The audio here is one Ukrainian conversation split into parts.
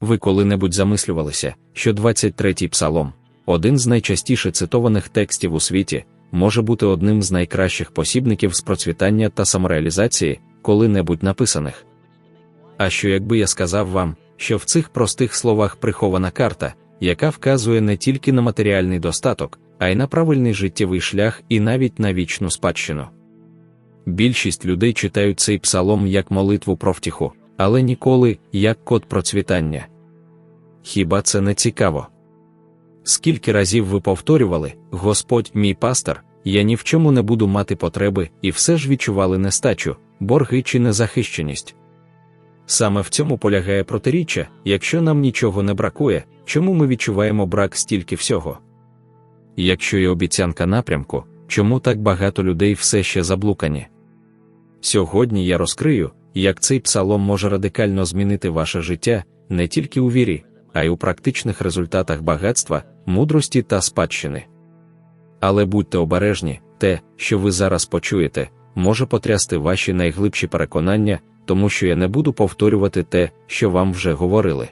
Ви коли-небудь замислювалися, що 23-й псалом, один з найчастіше цитованих текстів у світі, може бути одним з найкращих посібників з процвітання та самореалізації, коли-небудь написаних. А що якби я сказав вам, що в цих простих словах прихована карта, яка вказує не тільки на матеріальний достаток, а й на правильний життєвий шлях і навіть на вічну спадщину. Більшість людей читають цей псалом як молитву про втіху, але ніколи як код процвітання. Хіба це не цікаво? Скільки разів ви повторювали, Господь мій пастор, я ні в чому не буду мати потреби, і все ж відчували нестачу, борги чи незахищеність. Саме в цьому полягає протиріччя, якщо нам нічого не бракує, чому ми відчуваємо брак стільки всього? Якщо є обіцянка напрямку, чому так багато людей все ще заблукані? Сьогодні я розкрию, як цей псалом може радикально змінити ваше життя не тільки у вірі, а й у практичних результатах багатства, мудрості та спадщини. Але будьте обережні, те, що ви зараз почуєте, може потрясти ваші найглибші переконання, тому що я не буду повторювати те, що вам вже говорили.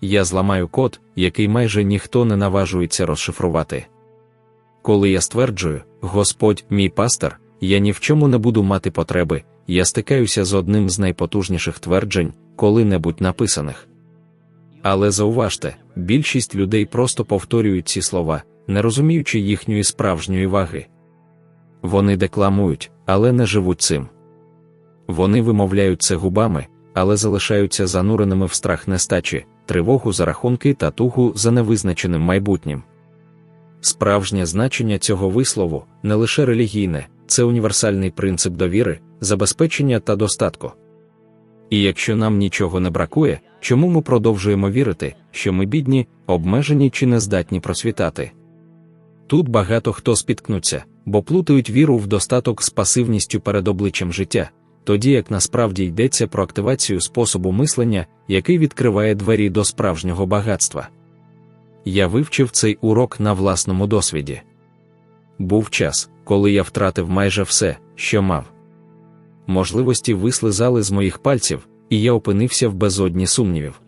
Я зламаю код, який майже ніхто не наважується розшифрувати. Коли я стверджую, Господь, мій пастор, я ні в чому не буду мати потреби, я стикаюся з одним з найпотужніших тверджень, коли-небудь написаних. Але зауважте, більшість людей просто повторюють ці слова, не розуміючи їхньої справжньої ваги. Вони декламують, але не живуть цим. Вони вимовляють це губами, але залишаються зануреними в страх нестачі, тривогу за рахунки та тугу за невизначеним майбутнім. Справжнє значення цього вислову не лише релігійне, це універсальний принцип довіри, забезпечення та достатку. І якщо нам нічого не бракує, чому ми продовжуємо вірити, що ми бідні, обмежені чи не здатні просвітати? Тут багато хто спіткнуться, бо плутають віру в достаток з пасивністю перед обличчям життя, тоді як насправді йдеться про активацію способу мислення, який відкриває двері до справжнього багатства. Я вивчив цей урок на власному досвіді. Був час, коли я втратив майже все, що мав. Можливості вислизали з моїх пальців, і я опинився в безодні сумнівів.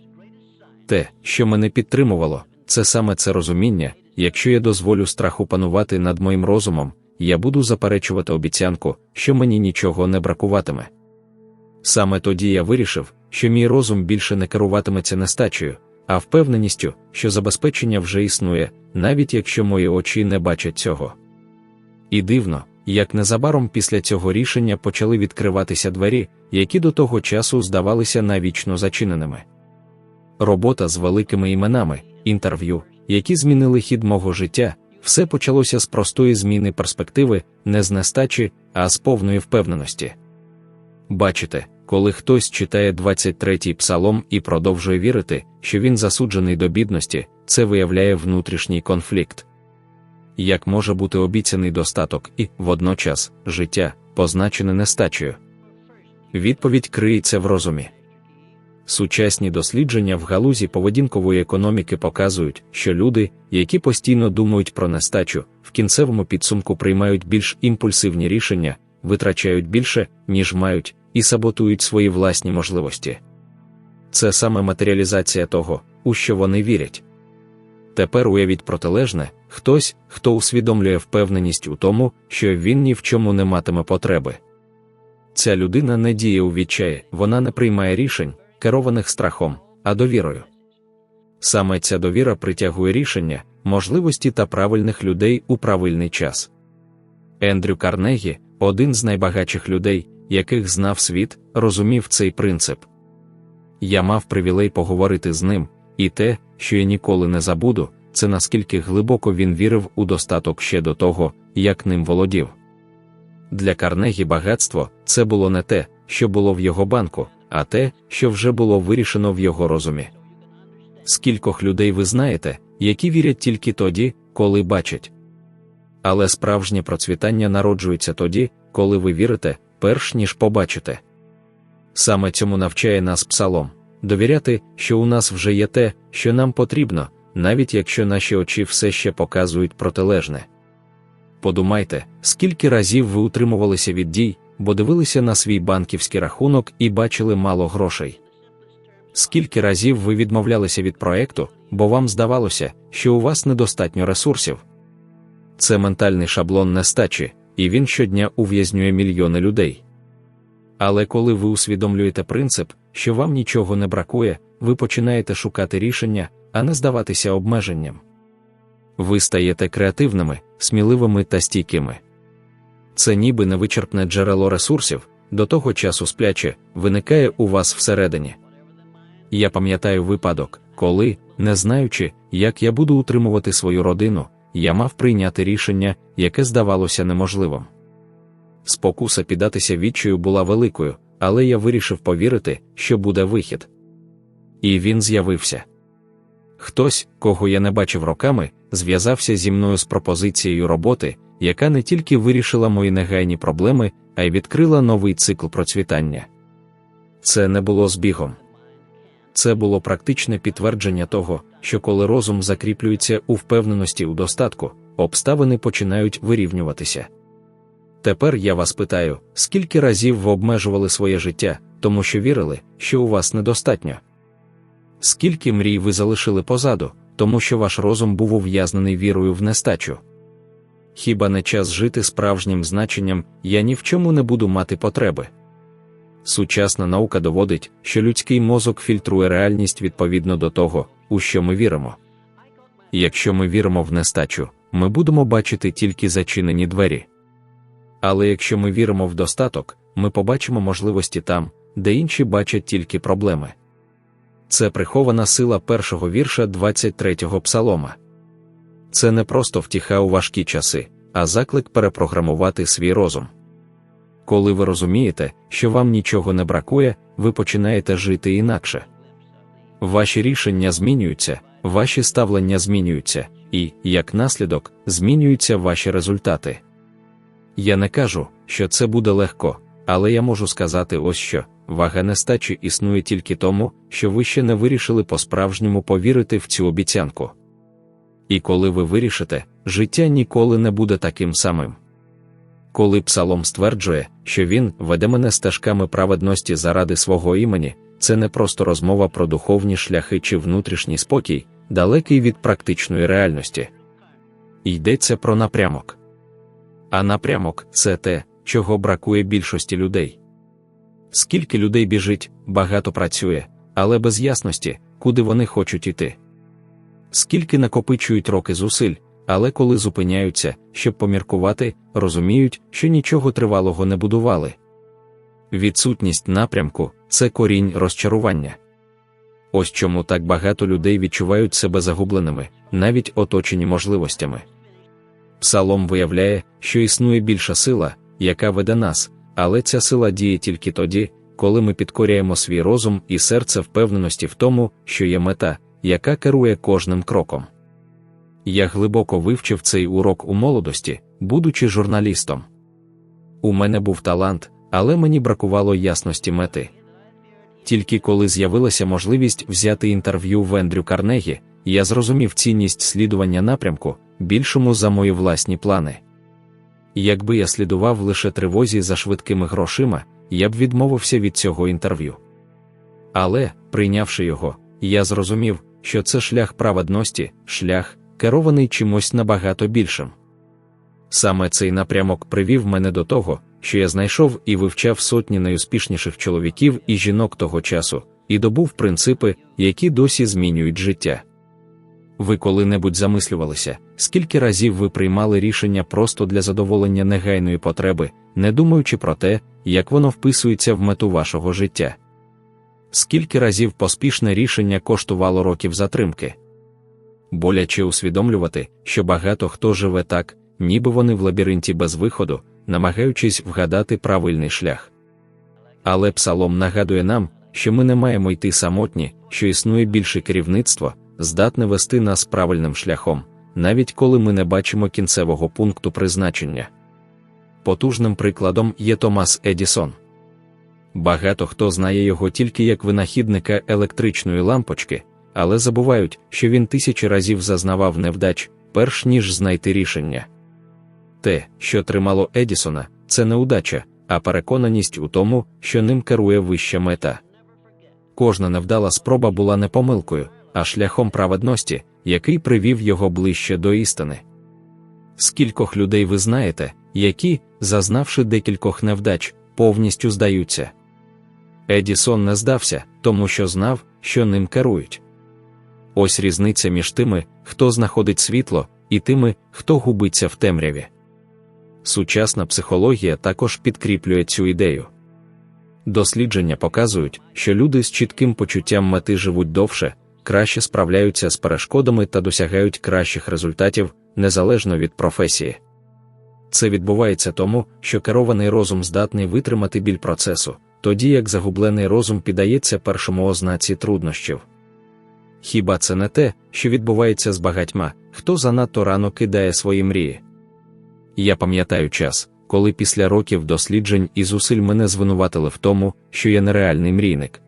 Те, що мене підтримувало, це саме це розуміння, якщо я дозволю страху панувати над моїм розумом, я буду заперечувати обіцянку, що мені нічого не бракуватиме. Саме тоді я вирішив, що мій розум більше не керуватиметься нестачею, а впевненістю, що забезпечення вже існує, навіть якщо мої очі не бачать цього. І дивно, як незабаром після цього рішення почали відкриватися двері, які до того часу здавалися навічно зачиненими. Робота з великими іменами, інтерв'ю, які змінили хід мого життя, все почалося з простої зміни перспективи, не з нестачі, а з повної впевненості. Бачите, коли хтось читає 23-й псалом і продовжує вірити, що він засуджений до бідності, це виявляє внутрішній конфлікт. Як може бути обіцяний достаток і, водночас, життя, позначене нестачею? Відповідь криється в розумі. Сучасні дослідження в галузі поведінкової економіки показують, що люди, які постійно думають про нестачу, в кінцевому підсумку приймають більш імпульсивні рішення, витрачають більше, ніж мають, і саботують свої власні можливості. Це саме матеріалізація того, у що вони вірять. Тепер уявіть протилежне хтось, хто усвідомлює впевненість у тому, що він ні в чому не матиме потреби. Ця людина не діє у відчаї, вона не приймає рішень керованих страхом, а довірою. Саме ця довіра притягує рішення, можливості та правильних людей у правильний час. Ендрю Карнегі, один з найбагатших людей, яких знав світ, розумів цей принцип. Я мав привілей поговорити з ним, і те, що я ніколи не забуду, це наскільки глибоко він вірив у достаток ще до того, як ним володів. Для Карнегі багатство це було не те, що було в його банку, а те, що вже було вирішено в його розумі. Скількох людей ви знаєте, які вірять тільки тоді, коли бачать. Але справжнє процвітання народжується тоді, коли ви вірите, перш ніж побачите. Саме цьому навчає нас псалом довіряти, що у нас вже є те, що нам потрібно, навіть якщо наші очі все ще показують протилежне. Подумайте, скільки разів ви утримувалися від дій, бо дивилися на свій банківський рахунок і бачили мало грошей. Скільки разів ви відмовлялися від проекту, бо вам здавалося, що у вас недостатньо ресурсів? Це ментальний шаблон нестачі, і він щодня ув'язнює мільйони людей. Але коли ви усвідомлюєте принцип, що вам нічого не бракує, ви починаєте шукати рішення, а не здаватися обмеженням. Ви стаєте креативними, сміливими та стійкими. Це ніби невичерпне джерело ресурсів, до того часу спляче, виникає у вас всередині. Я пам'ятаю випадок, коли, не знаючи, як я буду утримувати свою родину, я мав прийняти рішення, яке здавалося неможливим. Спокуса піддатися відчаю була великою, але я вирішив повірити, що буде вихід. І він з'явився. Хтось, кого я не бачив роками, зв'язався зі мною з пропозицією роботи, яка не тільки вирішила мої негайні проблеми, а й відкрила новий цикл процвітання. Це не було збігом. Це було практичне підтвердження того, що коли розум закріплюється у впевненості у достатку, обставини починають вирівнюватися. Тепер я вас питаю, скільки разів ви обмежували своє життя, тому що вірили, що у вас недостатньо? Скільки мрій ви залишили позаду, тому що ваш розум був ув'язнений вірою в нестачу? Хіба не час жити справжнім значенням я ні в чому не буду мати потреби? Сучасна наука доводить, що людський мозок фільтрує реальність відповідно до того, у що ми віримо. Якщо ми віримо в нестачу, ми будемо бачити тільки зачинені двері. Але якщо ми віримо в достаток, ми побачимо можливості там, де інші бачать тільки проблеми. Це прихована сила першого вірша 23-го псалома. Це не просто втіха у важкі часи, а заклик перепрограмувати свій розум. Коли ви розумієте, що вам нічого не бракує, ви починаєте жити інакше. Ваші рішення змінюються, ваші ставлення змінюються, і, як наслідок, змінюються ваші результати. Я не кажу, що це буде легко, але я можу сказати ось що вага нестачі існує тільки тому, що ви ще не вирішили по-справжньому повірити в цю обіцянку. І коли ви вирішите, життя ніколи не буде таким самим. Коли псалом стверджує, що він веде мене стежками праведності заради свого імені, це не просто розмова про духовні шляхи чи внутрішній спокій, далекий від практичної реальності. Йдеться про напрямок. А напрямок це те, чого бракує більшості людей. Скільки людей біжить, багато працює, але без ясності, куди вони хочуть іти. Скільки накопичують роки зусиль, але коли зупиняються, щоб поміркувати, розуміють, що нічого тривалого не будували. Відсутність напрямку це корінь розчарування. Ось чому так багато людей відчувають себе загубленими, навіть оточені можливостями. Псалом виявляє, що існує більша сила, яка веде нас, але ця сила діє тільки тоді, коли ми підкоряємо свій розум і серце впевненості в тому, що є мета, яка керує кожним кроком. Я глибоко вивчив цей урок у молодості, будучи журналістом. У мене був талант, але мені бракувало ясності мети. Тільки коли з'явилася можливість взяти інтерв'ю в Ендрю Карнегі, я зрозумів цінність слідування напрямку, більшому за мої власні плани. Якби я слідував лише тривозі за швидкими грошима, я б відмовився від цього інтерв'ю. Але, прийнявши його, я зрозумів, що це шлях праведності, шлях, керований чимось набагато більшим. Саме цей напрямок привів мене до того, що я знайшов і вивчав сотні найуспішніших чоловіків і жінок того часу, і добув принципи, які досі змінюють життя. Ви коли-небудь замислювалися, скільки разів ви приймали рішення просто для задоволення негайної потреби, не думаючи про те, як воно вписується в мету вашого життя? Скільки разів поспішне рішення коштувало років затримки? Боляче усвідомлювати, що багато хто живе так, ніби вони в лабіринті без виходу, намагаючись вгадати правильний шлях. Але псалом нагадує нам, що ми не маємо йти самотні, що існує більше керівництво, здатне вести нас правильним шляхом, навіть коли ми не бачимо кінцевого пункту призначення. Потужним прикладом є Томас Едісон. Багато хто знає його тільки як винахідника електричної лампочки, але забувають, що він тисячі разів зазнавав невдач, перш ніж знайти рішення. Те, що тримало Едісона, це не удача, а переконаність у тому, що ним керує вища мета. кожна невдала спроба була не помилкою, а шляхом праведності, який привів його ближче до істини. Скількох людей ви знаєте, які, зазнавши декількох невдач, повністю здаються. Едісон не здався, тому що знав, що ним керують. Ось різниця між тими, хто знаходить світло, і тими, хто губиться в темряві. Сучасна психологія також підкріплює цю ідею. Дослідження показують, що люди з чітким почуттям мети живуть довше, краще справляються з перешкодами та досягають кращих результатів незалежно від професії. Це відбувається тому, що керований розум здатний витримати біль процесу, тоді як загублений розум піддається першому ознаці труднощів. Хіба це не те, що відбувається з багатьма, хто занадто рано кидає свої мрії? Я пам'ятаю час, коли після років досліджень і зусиль мене звинуватили в тому, що я нереальний мрійник.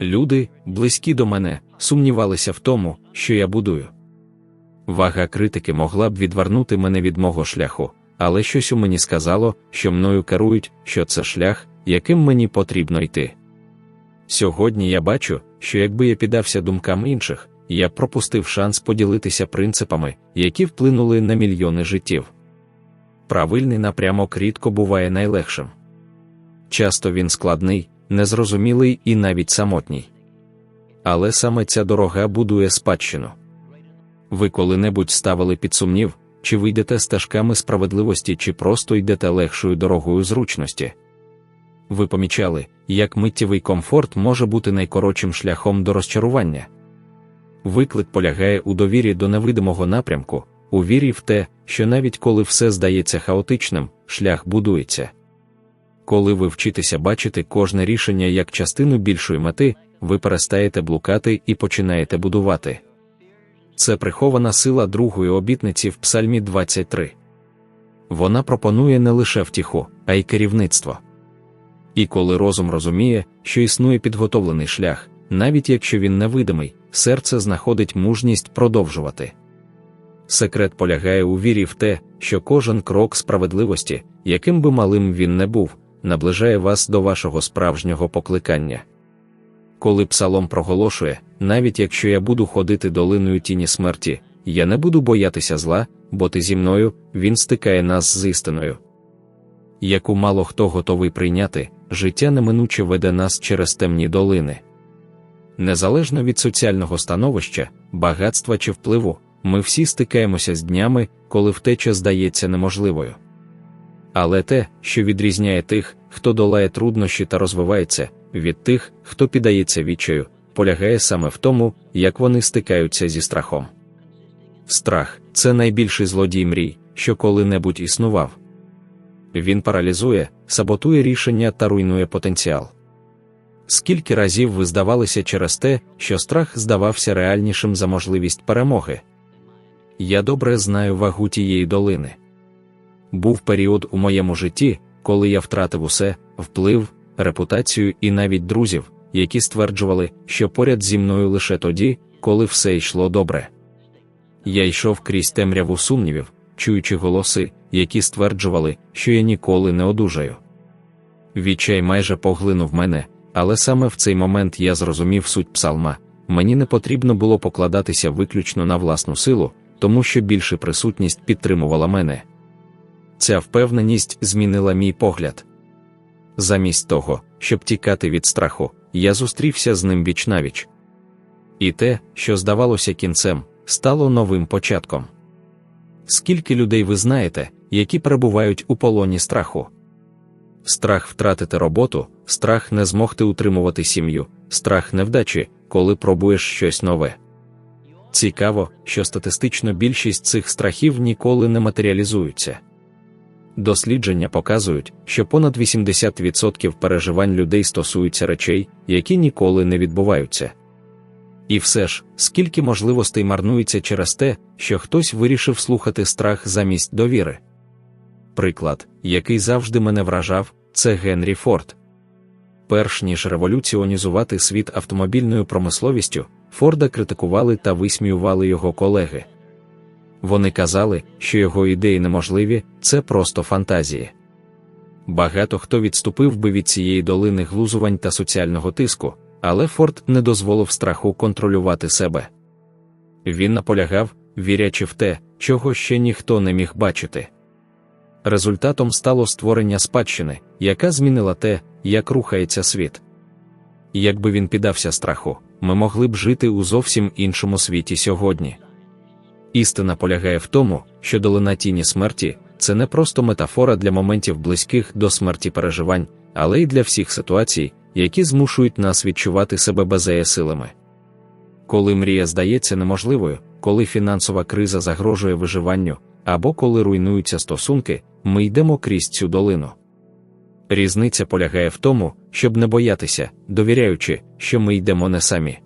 Люди, близькі до мене, сумнівалися в тому, що я будую. Вага критики могла б відвернути мене від мого шляху, але щось у мені сказало, що мною керують, що це шлях, яким мені потрібно йти. Сьогодні я бачу, що якби я піддався думкам інших, я пропустив шанс поділитися принципами, які вплинули на мільйони життів. Правильний напрямок рідко буває найлегшим. Часто він складний, незрозумілий і навіть самотній. Але саме ця дорога будує спадщину. Ви коли-небудь ставили під сумнів, чи ви йдете стежками справедливості, чи просто йдете легшою дорогою зручності. Ви помічали, як миттєвий комфорт може бути найкоротшим шляхом до розчарування. Виклик полягає у довірі до невидимого напрямку, у вірі в те, що навіть коли все здається хаотичним, шлях будується. Коли ви вчитеся бачити кожне рішення як частину більшої мети, ви перестаєте блукати і починаєте будувати. Це прихована сила другої обітниці в Псальмі 23. Вона пропонує не лише втіху, а й керівництво. І коли розум розуміє, що існує підготовлений шлях, навіть якщо він невидимий, серце знаходить мужність продовжувати. Секрет полягає у вірі в те, що кожен крок справедливості, яким би малим він не був, наближає вас до вашого справжнього покликання. Коли псалом проголошує, навіть якщо я буду ходити долиною тіні смерті, я не буду боятися зла, бо ти зі мною, він стикає нас з істиною. Яку мало хто готовий прийняти, життя неминуче веде нас через темні долини. Незалежно від соціального становища, багатства чи впливу, ми всі стикаємося з днями, коли втеча здається неможливою. Але те, що відрізняє тих, хто долає труднощі та розвивається, від тих, хто піддається відчаю, полягає саме в тому, як вони стикаються зі страхом. Страх це найбільший злодій мрій, що коли-небудь існував. Він паралізує, саботує рішення та руйнує потенціал. Скільки разів ви здавалися через те, що страх здавався реальнішим за можливість перемоги? Я добре знаю вагу тієї долини. Був період у моєму житті, коли я втратив усе, вплив, репутацію і навіть друзів, які стверджували, що поряд зі мною лише тоді, коли все йшло добре. Я йшов крізь темряву сумнівів, чуючи голоси, які стверджували, що я ніколи не одужаю. Відчай майже поглинув мене, але саме в цей момент я зрозумів суть псалма. Мені не потрібно було покладатися виключно на власну силу, тому що більше присутність підтримувала мене. Ця впевненість змінила мій погляд. Замість того, щоб тікати від страху, я зустрівся з ним вічнавіч. І те, що здавалося кінцем, стало новим початком. Скільки людей ви знаєте, які перебувають у полоні страху? Страх втратити роботу, страх не змогти утримувати сім'ю, страх невдачі, коли пробуєш щось нове. Цікаво, що статистично більшість цих страхів ніколи не матеріалізуються. Дослідження показують, що понад 80% переживань людей стосуються речей, які ніколи не відбуваються. І все ж, скільки можливостей марнується через те, що хтось вирішив слухати страх замість довіри. Приклад, який завжди мене вражав, це Генрі Форд. Перш ніж революціонізувати світ автомобільною промисловістю, Форда критикували та висміювали його колеги. Вони казали, що його ідеї неможливі, це просто фантазії. Багато хто відступив би від цієї долини глузувань та соціального тиску, але Форд не дозволив страху контролювати себе. Він наполягав, вірячи в те, чого ще ніхто не міг бачити. Результатом стало створення спадщини, яка змінила те, як рухається світ. Якби він піддався страху, ми могли б жити у зовсім іншому світі сьогодні. Істина полягає в тому, що долина тіні смерті це не просто метафора для моментів близьких до смерті переживань, але й для всіх ситуацій, які змушують нас відчувати себе безеєсилими. Коли мрія здається неможливою, коли фінансова криза загрожує виживанню, або коли руйнуються стосунки, ми йдемо крізь цю долину. Різниця полягає в тому, щоб не боятися, довіряючи, що ми йдемо не самі.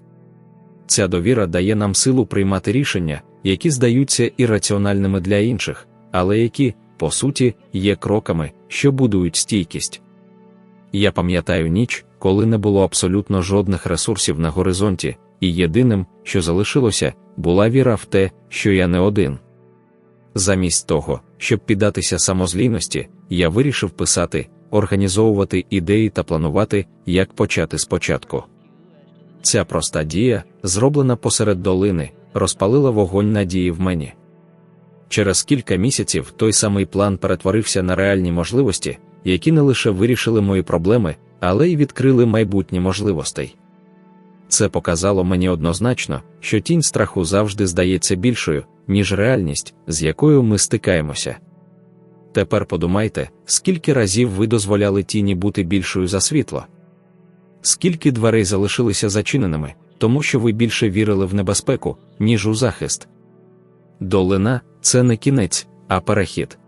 Ця довіра дає нам силу приймати рішення, які здаються ірраціональними для інших, але які, по суті, є кроками, що будують стійкість. Я пам'ятаю ніч, коли не було абсолютно жодних ресурсів на горизонті, і єдиним, що залишилося, була віра в те, що я не один. Замість того, щоб піддатися самозлійності, я вирішив писати, організовувати ідеї та планувати, як почати спочатку. Ця проста дія, зроблена посеред долини, розпалила вогонь надії в мені. Через кілька місяців той самий план перетворився на реальні можливості, які не лише вирішили мої проблеми, але й відкрили майбутні можливостей. Це показало мені однозначно, що тінь страху завжди здається більшою, ніж реальність, з якою ми стикаємося. Тепер подумайте, скільки разів ви дозволяли тіні бути більшою за світло, скільки дверей залишилися зачиненими, тому що ви більше вірили в небезпеку, ніж у захист. Долина це не кінець, а перехід.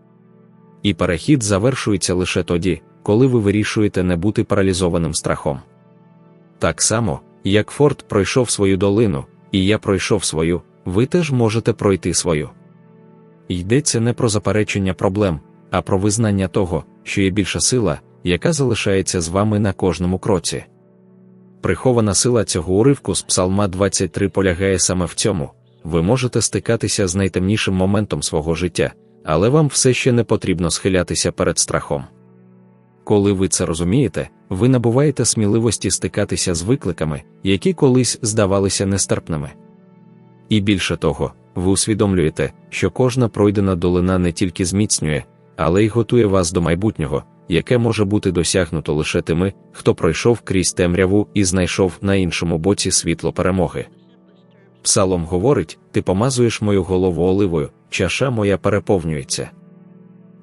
І перехід завершується лише тоді, коли ви вирішуєте не бути паралізованим страхом. Так само, як Форд пройшов свою долину, і я пройшов свою, ви теж можете пройти свою. Йдеться не про заперечення проблем, а про визнання того, що є більша сила, яка залишається з вами на кожному кроці. Прихована сила цього уривку з Псалма 23 полягає саме в цьому ви можете стикатися з найтемнішим моментом свого життя, але вам все ще не потрібно схилятися перед страхом. Коли ви це розумієте, ви набуваєте сміливості стикатися з викликами, які колись здавалися нестерпними. І більше того, ви усвідомлюєте, що кожна пройдена долина не тільки зміцнює, але й готує вас до майбутнього, яке може бути досягнуто лише тими, хто пройшов крізь темряву і знайшов на іншому боці світло перемоги. Псалом говорить: Ти помазуєш мою голову оливою, чаша моя переповнюється.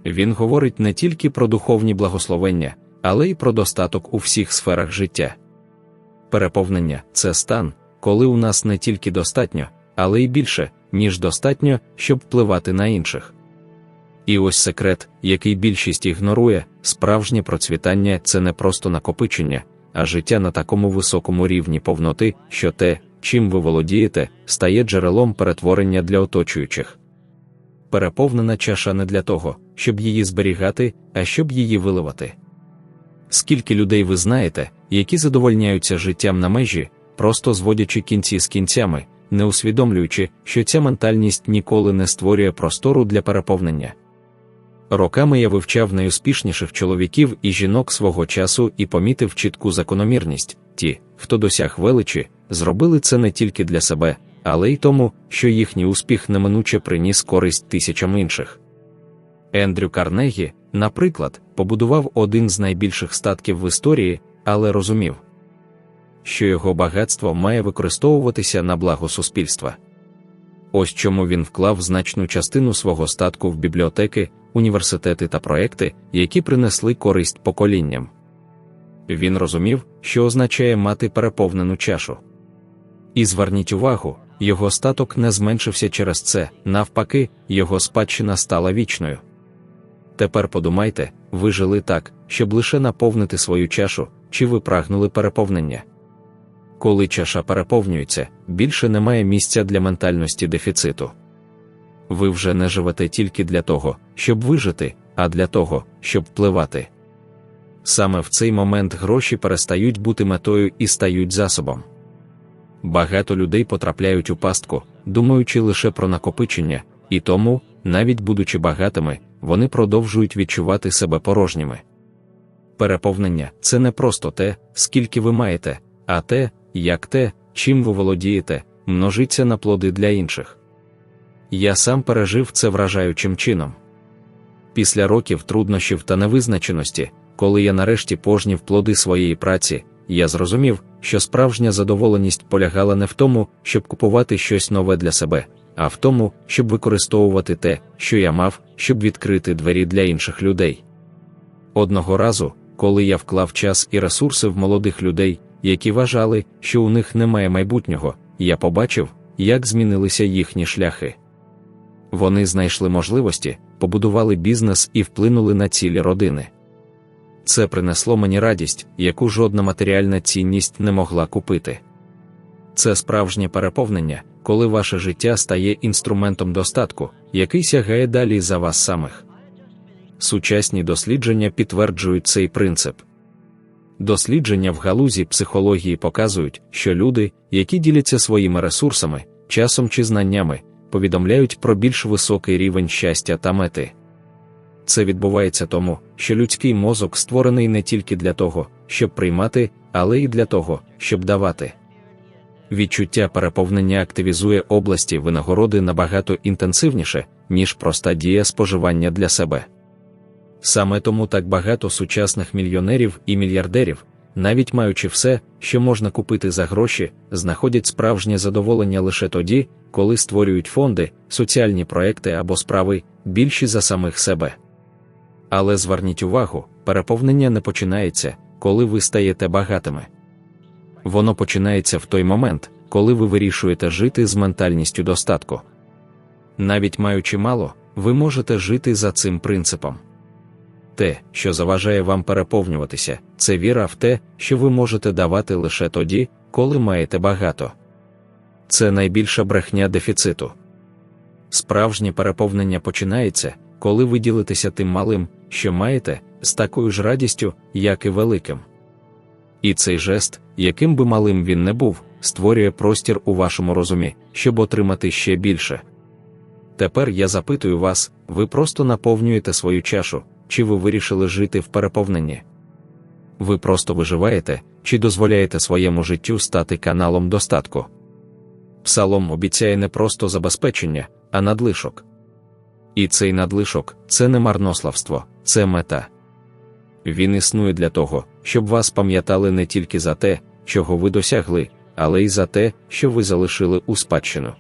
Він говорить не тільки про духовні благословення, але й про достаток у всіх сферах життя. Переповнення це стан, коли у нас не тільки достатньо, але й більше, ніж достатньо, щоб впливати на інших. І ось секрет, який більшість ігнорує, справжнє процвітання це не просто накопичення, а життя на такому високому рівні повноти, що те, чим ви володієте, стає джерелом перетворення для оточуючих. Переповнена чаша не для того, щоб її зберігати, а щоб її виливати. Скільки людей ви знаєте, які задовольняються життям на межі, просто зводячи кінці з кінцями, не усвідомлюючи, що ця ментальність ніколи не створює простору для переповнення. Роками я вивчав найуспішніших чоловіків і жінок свого часу і помітив чітку закономірність ті, хто досяг величі, зробили це не тільки для себе, але й тому, що їхній успіх неминуче приніс користь тисячам інших. Ендрю Карнегі, наприклад, побудував один з найбільших статків в історії, але розумів, що його багатство має використовуватися на благо суспільства. Ось чому він вклав значну частину свого статку в бібліотеки, університети та проекти, які принесли користь поколінням. Він розумів, що означає мати переповнену чашу. І зверніть увагу, його статок не зменшився через це, навпаки, його спадщина стала вічною. Тепер подумайте, ви жили так, щоб лише наповнити свою чашу, чи ви прагнули переповнення. Коли чаша переповнюється, більше немає місця для ментальності дефіциту. Ви вже не живете тільки для того, щоб вижити, а для того, щоб впливати. Саме в цей момент гроші перестають бути метою і стають засобом. Багато людей потрапляють у пастку, думаючи лише про накопичення, і тому, навіть будучи багатими, вони продовжують відчувати себе порожніми. Переповнення це не просто те, скільки ви маєте, а те, як те, чим ви володієте, множиться на плоди для інших. Я сам пережив це вражаючим чином. Після років труднощів та невизначеності, коли я нарешті пожнів плоди своєї праці, я зрозумів, що справжня задоволеність полягала не в тому, щоб купувати щось нове для себе, а в тому, щоб використовувати те, що я мав, щоб відкрити двері для інших людей. Одного разу, коли я вклав час і ресурси в молодих людей, які вважали, що у них немає майбутнього, я побачив, як змінилися їхні шляхи. Вони знайшли можливості, побудували бізнес і вплинули на цілі родини. Це принесло мені радість, яку жодна матеріальна цінність не могла купити. Це справжнє переповнення, коли ваше життя стає інструментом достатку, який сягає далі за вас самих. Сучасні дослідження підтверджують цей принцип. Дослідження в галузі психології показують, що люди, які діляться своїми ресурсами, часом чи знаннями, повідомляють про більш високий рівень щастя та мети. Це відбувається тому, що людський мозок створений не тільки для того, щоб приймати, але й для того, щоб давати. Відчуття переповнення активізує області винагороди набагато інтенсивніше, ніж проста дія споживання для себе. Саме тому так багато сучасних мільйонерів і мільярдерів, навіть маючи все, що можна купити за гроші, знаходять справжнє задоволення лише тоді, коли створюють фонди, соціальні проекти або справи, більші за самих себе. Але зверніть увагу, переповнення не починається, коли ви стаєте багатими. Воно починається в той момент, коли ви вирішуєте жити з ментальністю достатку. Навіть маючи мало, ви можете жити за цим принципом. Те, що заважає вам переповнюватися, це віра в те, що ви можете давати лише тоді, коли маєте багато. Це найбільша брехня дефіциту. Справжнє переповнення починається, коли ви ділитеся тим малим, що маєте, з такою ж радістю, як і великим. І цей жест, яким би малим він не був, створює простір у вашому розумі, щоб отримати ще більше. Тепер я запитую вас, ви просто наповнюєте свою чашу, чи ви вирішили жити в переповненні? Ви просто виживаєте, чи дозволяєте своєму життю стати каналом достатку? Псалом обіцяє не просто забезпечення, а надлишок. І цей надлишок це не марнославство, це мета. Він існує для того, щоб вас пам'ятали не тільки за те, чого ви досягли, але й за те, що ви залишили у спадщину.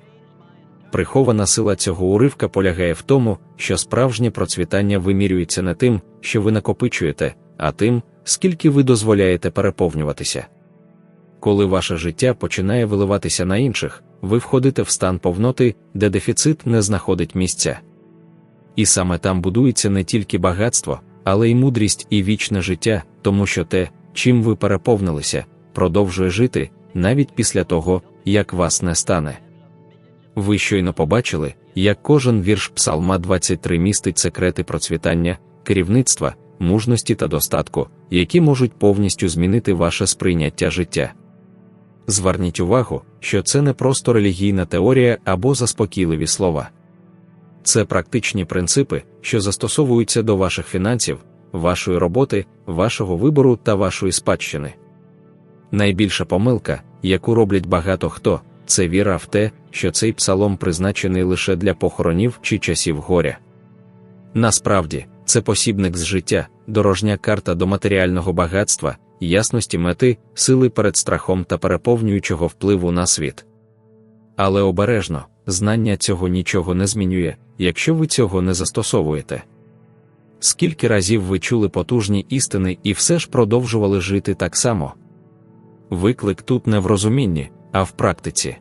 Прихована сила цього уривка полягає в тому, що справжнє процвітання вимірюється не тим, що ви накопичуєте, а тим, скільки ви дозволяєте переповнюватися. Коли ваше життя починає виливатися на інших, ви входите в стан повноти, де дефіцит не знаходить місця. І саме там будується не тільки багатство, але й мудрість і вічне життя, тому що те, чим ви переповнилися, продовжує жити навіть після того, як вас не стане. Ви щойно побачили, як кожен вірш Псалма 23 містить секрети процвітання, керівництва, мужності та достатку, які можуть повністю змінити ваше сприйняття життя. Зверніть увагу, що це не просто релігійна теорія або заспокійливі слова. Це практичні принципи, що застосовуються до ваших фінансів, вашої роботи, вашого вибору та вашої спадщини. Найбільша помилка, яку роблять багато хто, це віра в те, що цей псалом призначений лише для похоронів чи часів горя. Насправді, це посібник з життя, дорожня карта до матеріального багатства, ясності мети, сили перед страхом та переповнюючого впливу на світ. Але обережно, знання цього нічого не змінює, якщо ви цього не застосовуєте. Скільки разів ви чули потужні істини і все ж продовжували жити так само? Виклик тут не в розумінні, а в практиці.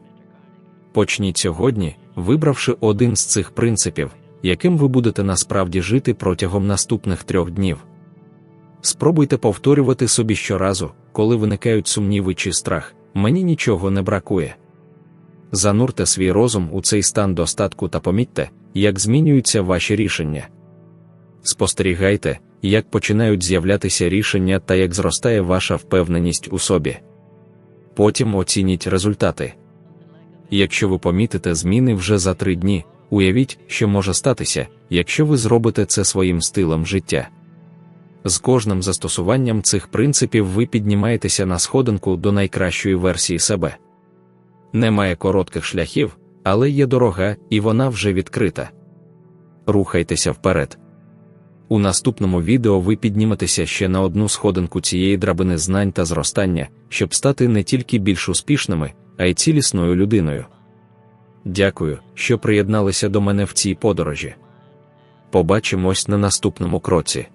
Почніть сьогодні, вибравши один з цих принципів, яким ви будете насправді жити протягом наступних трьох днів. Спробуйте повторювати собі щоразу, коли виникають сумніви чи страх, мені нічого не бракує. Занурте свій розум у цей стан достатку та помітьте, як змінюються ваші рішення. Спостерігайте, як починають з'являтися рішення та як зростає ваша впевненість у собі. Потім оцініть результати. Якщо ви помітите зміни вже за три дні, уявіть, що може статися, якщо ви зробите це своїм стилем життя. З кожним застосуванням цих принципів ви піднімаєтеся на сходинку до найкращої версії себе. Немає коротких шляхів, але є дорога, і вона вже відкрита. Рухайтеся вперед. У наступному відео ви підніметеся ще на одну сходинку цієї драбини знань та зростання, щоб стати не тільки більш успішними, а й цілісною людиною. Дякую, що приєдналися до мене в цій подорожі. Побачимось на наступному кроці.